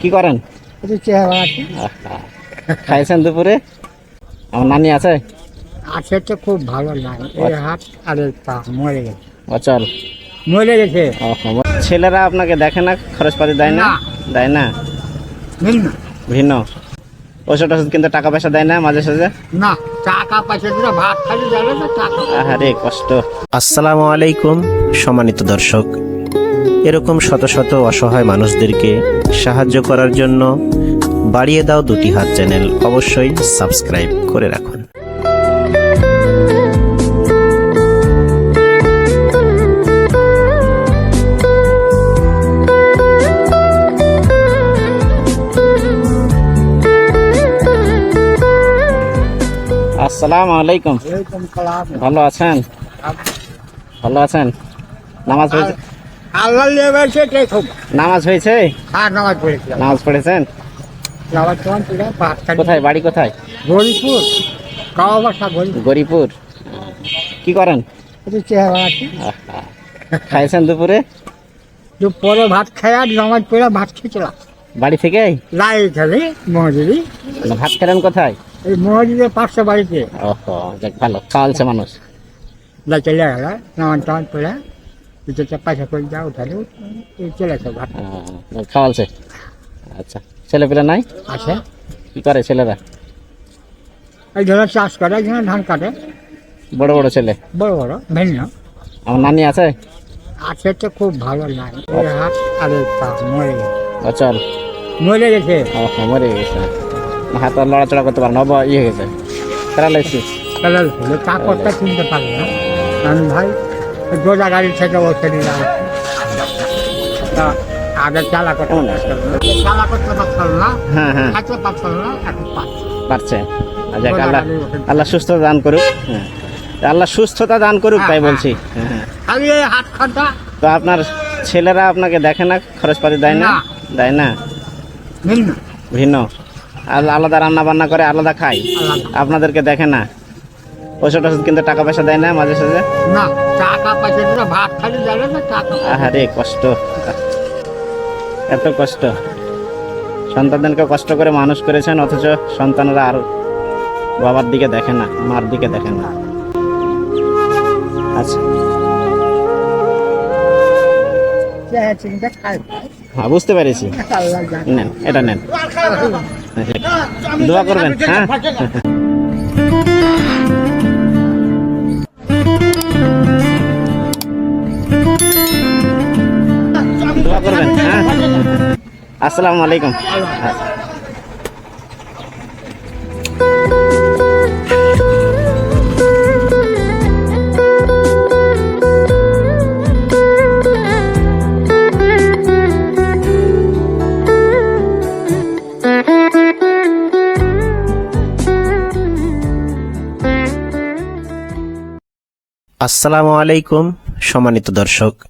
কি করেন। খাইছেন দুপুরে? আমার নানি আছে? আছে তো খুব ভালো লাগে এই হাত আর এই পা মরে গেছে। অচল মরে গেছে? ছেলেরা আপনাকে দেখে না? খরচপাতি দেয় না? না। দেয় না? ভিন্ন। ভিন্ন। ওষুধ ওষুধ কিন্তু টাকা পয়সা দেয় না মাঝে সাঝে? না টাকা পয়সা দিয়ে ভাত খালি যাবে না টাকা আহারে কষ্ট। আসসালামু আলাইকুম সম্মানিত দর্শক। এরকম শত শত অসহায় মানুষদেরকে সাহায্য করার জন্য বাড়িয়ে দাও দুটি হাত চ্যানেল। অবশ্যই সাবস্ক্রাইব করে রাখুন। আসসালামু আলাইকুম। ভালো আছেন? ভালো আছেন? নামাজ আল্লাহ লেবেছে দেখো নামাজ হয়েছে? আর নামাজ পড়েছিলাম। নামাজ পড়েছেন? নামাজ তোমার ছিল খালি কোথায় বাড়ি কোথায়? গরিপুর। গাঁও বাসা গরিপুর। কি করেন? খাইছেন দুপুরে? তো পরে ভাত খাই আর নামাজ পড়ে ভাত খেয়েছিলাম। বাড়ি থেকে? লাই খেলে মহাজিরি ভাত খেলেন কোথায়? এই মহাজিদের পাঁচশো বাড়িতে। ওহো ভালো খাওয়ালছে মানুষ। লা চলে গেল। নামাজ টামাজ পড়ে। দুটো পয়সা করে যা উঠালে এই চলে আসে ভাত খাওয়ালছে? আচ্ছা ছেলেপেলে নাই? আছে। কি করে ছেলেরা? এই ধরো চাষ করে এখানে ধান কাটে। বড় বড় ছেলে? বড় বড় ভিন্ন। আমার নানি আছে? আছে তো খুব ভালো লাগে এই হাত আর পা মরে গেছে। অচল মরে গেছে। মরে গেছে। হাত আর লড়াচড়া করতে পারে না ইয়ে গেছে। প্যারালাইসিস। তাহলে হলে তা করতে কিনতে পারবে না। ভাই গোজা গাড়ি থেকে বসে নিলাম। তা আগে চালা করতে। চালা করতে পারতাম না। হ্যাঁ হ্যাঁ। খাইতে পারতাম না এখন পারছে। আল্লাহ আল্লাহ সুস্থতা দান করুক। হ্যাঁ। আল্লাহ সুস্থতা দান করুক তাই বলছি। হ্যাঁ হ্যাঁ। এই হাত খাটা তো আপনার ছেলেরা আপনাকে দেখে না? খরচপাতি দেয় না। দেয় না? ভিন্ন। ভিন্ন। আলাদা রান্না বান্না করে আলাদা খায়। আপনাদেরকে দেখে না? ওষুধ ওষুধ কিন্তু টাকা পয়সা দেয় না মাঝে সাঝে না টাকা পয়সা দিয়ে ভাত খালি যাবে না টাকা আহারে কষ্ট এত কষ্ট সন্তানদেরকে কষ্ট করে মানুষ করেছেন অথচ সন্তানরা আর বাবার দিকে দেখে না মার দিকে দেখে না আচ্ছা হ্যাঁ বুঝতে পেরেছি নেন এটা নেন দোয়া করবেন হ্যাঁ করবেন হ্যাঁ। আসসালামু আলাইকুম। আসসালামু আলাইকুম সম্মানিত দর্শক।